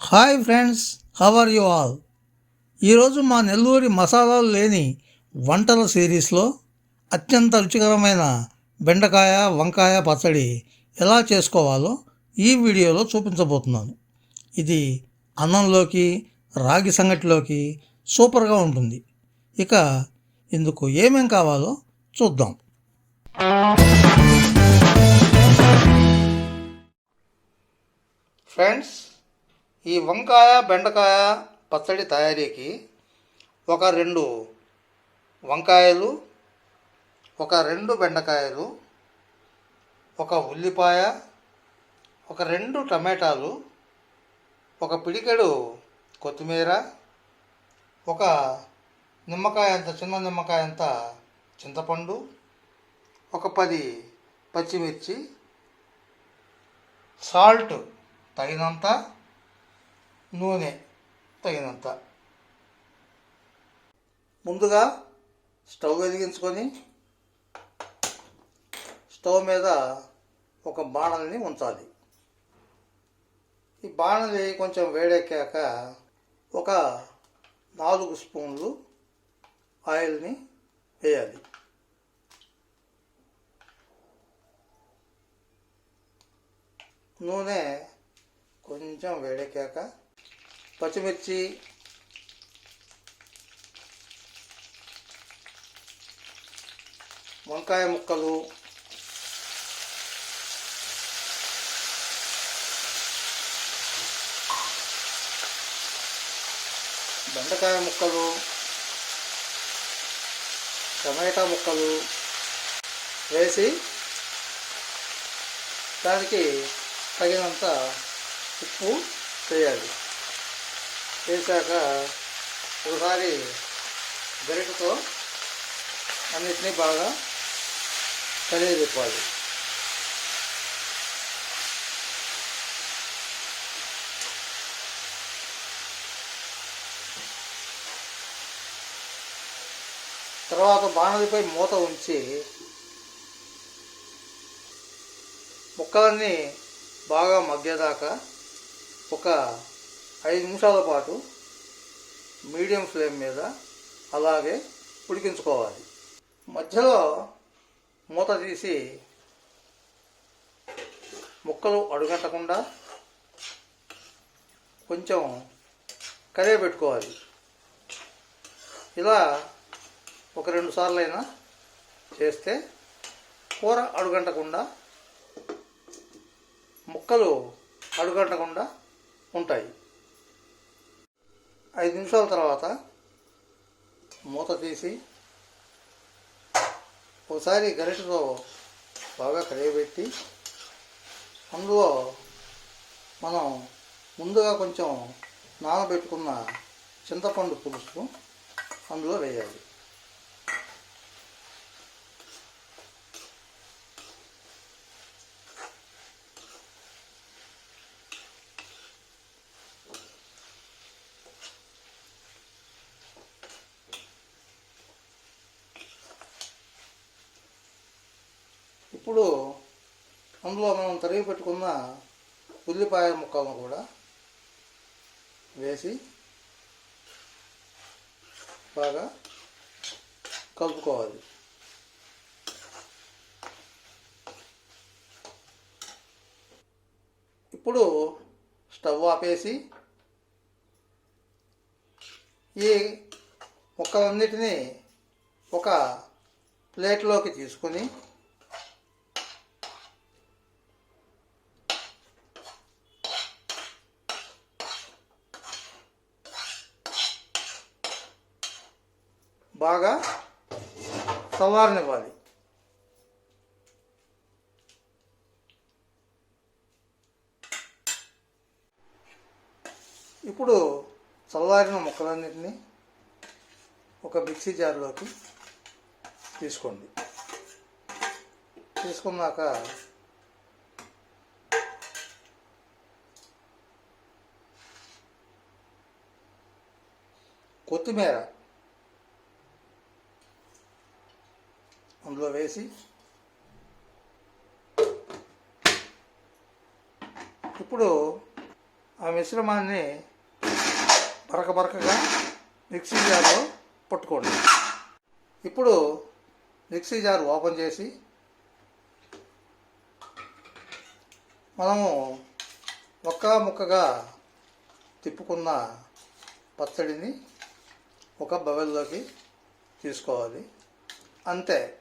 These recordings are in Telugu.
Hi friends how are you all? ఈరోజు మా నెల్లూరి మసాలాలు లేని వంటల సిరీస్లో అత్యంత రుచికరమైన బెండకాయ వంకాయ పచ్చడి ఎలా చేసుకోవాలో ఈ వీడియోలో చూపించబోతున్నాను. ఇది అన్నంలోకి రాగి సంగటిలోకి సూపర్గా ఉంటుంది. ఇక ఇందుకు ఏమేం కావాలో చూద్దాం. ఫ్రెండ్స్ ఈ వంకాయ బెండకాయ పచ్చడి తయారీకి ఒక రెండు వంకాయలు ఒక రెండు బెండకాయలు ఒక ఉల్లిపాయ ఒక రెండు టమాటాలు ఒక పిడికెడు కొత్తిమీర ఒక నిమ్మకాయ అంత చిన్న నిమ్మకాయ అంత చింతపండు ఒక పది పచ్చిమిర్చి సాల్ట్ తగినంత నూనె తగినంత ముందుగా స్టవ్ వెలిగించుకొని స్టవ్ మీద ఒక బాణల్ని ఉంచాలి ఈ బాణలి కొంచెం వేడెక్కాక ఒక నాలుగు స్పూన్లు ఆయిల్ని వేయాలి నూనె కొంచెం వేడెక్కాక పచ్చిమిర్చి వంకాయ ముక్కలు బెండకాయ ముక్కలు టమాటా ముక్కలు వేసి దానికి తగినంత ఉప్పు వేయాలి వేసాక ఒకసారి గరిటతో అన్నిటినీ బాగా కలియజెప్పాలి తర్వాత బాణలిపై మూత ఉంచి ముక్కలన్నీ బాగా మగ్గేదాకా ఒక ఐదు నిమిషాల పాటు మీడియం ఫ్లేమ్ మీద అలాగే ఉడికించుకోవాలి. మధ్యలో మూత తీసి ముక్కలు అడుగట్టకుండా కొంచెం కరిగే పెట్టుకోవాలి ఇలా ఒక రెండు సార్లు అయినా చేస్తే కూర అడుగంటకుండా ముక్కలు అడుగంటకుండా ఉంటాయి. ఐదు నిమిషాల తర్వాత మూత తీసి ఒకసారి గరిటెతో బాగా కరిగిపెట్టి అందులో మనం ముందుగా కొంచెం నానబెట్టుకున్న చింతపండు పులుసు అందులో వేయాలి. ఇప్పుడు అందులో మనం తరిగి పెట్టుకున్న ఉల్లిపాయ ముక్కలను కూడా వేసి బాగా కలుపుకోవాలి. ఇప్పుడు స్టవ్ ఆపేసి ఈ ముక్కలన్నిటినీ ఒక ప్లేట్లోకి తీసుకొని బాగా చల్లారనివ్వాలి ఇప్పుడు చల్లారిన ముక్కలన్నింటినీ ఒక మిక్సీ జార్లోకి తీసుకోండి. తీసుకున్నాక కొత్తిమీర అందులో వేసి ఇప్పుడు ఆ మిశ్రమాన్ని బరక బరకగా మిక్సీ జార్లో పట్టుకోండి. ఇప్పుడు మిక్సీ జార్ ఓపెన్ చేసి మనము ఒక్క ముక్కగా తిప్పుకున్న పచ్చడిని ఒక బవెల్లోకి తీసుకోవాలి. అంతే.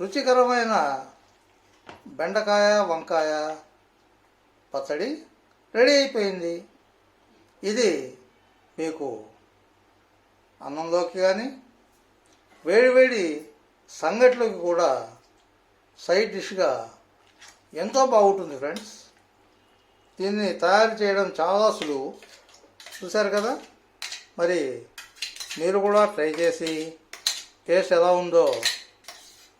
రుచికరమైన బెండకాయ వంకాయ పచ్చడి రెడీ అయిపోయింది. ఇది మీకు అన్నంలోకి కానీ వేడివేడి సంగట్లోకి కూడా సైడ్ డిష్గా ఎంతో బాగుంటుంది ఫ్రెండ్స్. దీన్ని తయారు చేయడం చాలా సులువు. చూశారు కదా? మరి మీరు కూడా ట్రై చేసి టేస్ట్ ఎలా ఉందో